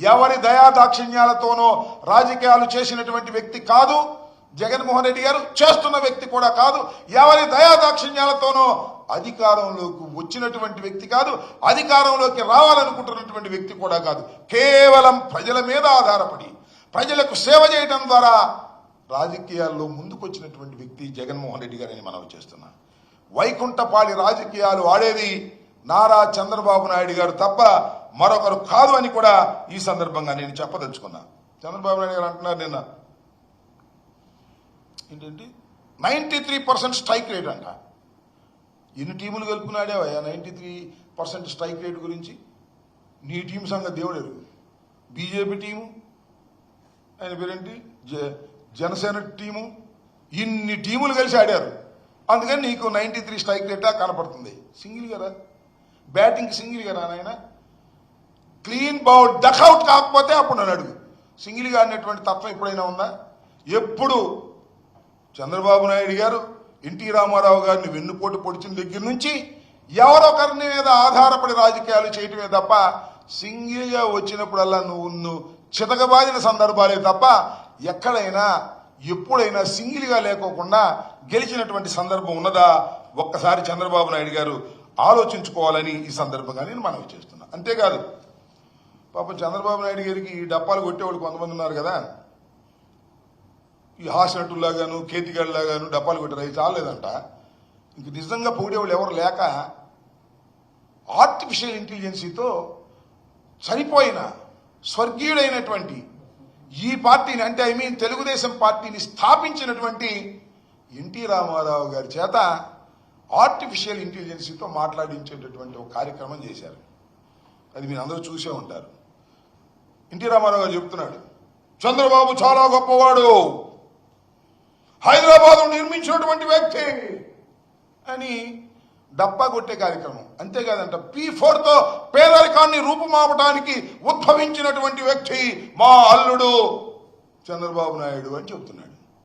ఎవరి దయా దాక్షిణ్యాలతోనో రాజకీయాలు చేసినటువంటి వ్యక్తి కాదు. జగన్మోహన్ రెడ్డి గారు చేస్తున్న వ్యక్తి కూడా కాదు. ఎవరి దయా దాక్షిణ్యాలతోనో అధికారంలోకి వచ్చినటువంటి వ్యక్తి కాదు. అధికారంలోకి రావాలనుకుంటున్నటువంటి వ్యక్తి కూడా కాదు. కేవలం ప్రజల మీద ఆధారపడి ప్రజలకు సేవ చేయడం ద్వారా రాజకీయాల్లో ముందుకొచ్చినటువంటి వ్యక్తి జగన్మోహన్ రెడ్డి గారని మనవి చేస్తున్నా. వైకుంఠపాడి రాజకీయాలు ఆడేది నారా చంద్రబాబు నాయుడు గారు తప్ప మరొకరు కాదు అని కూడా ఈ సందర్భంగా నేను చెప్పదలుచుకున్నా. చంద్రబాబు నాయుడు గారు అంటున్నారు నిన్న. ఏంటంటే ninety three percent strike rate అంట. ఎన్ని టీములు కలుపుకున్నాడేవయ్యా ninety three percent strike rate గురించి నీ టీం సంగతి దేవుడేరు బీజేపీ టీము ఆయన పేరేంటి? జ జనసేన టీము ఇన్ని టీములు కలిసి ఆడారు. అందుకని నీకు నైంటీ త్రీ స్ట్రైక్ రేటా కనపడుతుంది. సింగిల్ కదా? బ్యాటింగ్ సింగిల్ కదా నాయన? క్లీన్ బౌల్ డక్అవుట్ కాకపోతే అప్పుడు నన్ను అడుగు. సింగిల్గా అనేటువంటి తత్వం ఎప్పుడైనా ఉందా? ఎప్పుడు? చంద్రబాబు నాయుడు గారు ఎన్టీ రామారావు గారిని వెన్నుపోటు పొడిచిన దగ్గర నుంచి ఎవరొకరిని మీద ఆధారపడి రాజకీయాలు చేయటమే తప్ప సింగిల్గా వచ్చినప్పుడల్లా నువ్వు నువ్వు చితకబాదిన సందర్భాలే తప్ప ఎక్కడైనా ఎప్పుడైనా సింగిల్గా లేకోకుండా గెలిచినటువంటి సందర్భం ఉన్నదా? ఒక్కసారి చంద్రబాబు నాయుడు గారు ఆలోచించుకోవాలని ఈ సందర్భంగా నేను మనవి చేస్తున్నా. అంతేకాదు పాపం చంద్రబాబు నాయుడు గారికి ఈ డప్పాలు కొట్టేవాళ్ళు కొంతమంది ఉన్నారు కదా. ఈ హాసినట్టులాగాను కేతిగాళ్ళలాగాను డప్పాలు కొట్టారు. అవి చాలేదంట ఇంక నిజంగా పొగిడేవాళ్ళు ఎవరు లేక ఆర్టిఫిషియల్ ఇంటెలిజెన్సీతో చనిపోయిన స్వర్గీయుడైనటువంటి ఈ పార్టీని అంటే ఐ మీన్ తెలుగుదేశం పార్టీని స్థాపించినటువంటి ఎన్టీ రామారావు గారి చేత ఆర్టిఫిషియల్ ఇంటెలిజెన్సీతో మాట్లాడించేటటువంటి ఒక కార్యక్రమం చేశారు. అది మీరు అందరూ చూసే ఉంటారు. ఎన్టీ రామారావు గారు చెప్తున్నాడు చంద్రబాబు చాలా గొప్పవాడు. హైదరాబాద్ నిర్మించినటువంటి వ్యక్తి. అని డబ్బా కొట్టే కార్యక్రమం. అంతేకాదంట పీ ఫోర్తో పేదరికాన్ని రూపుమాపటానికి ఉద్భవించినటువంటి వ్యక్తి మా అల్లుడు చంద్రబాబు నాయుడు అని చెప్తున్నాడు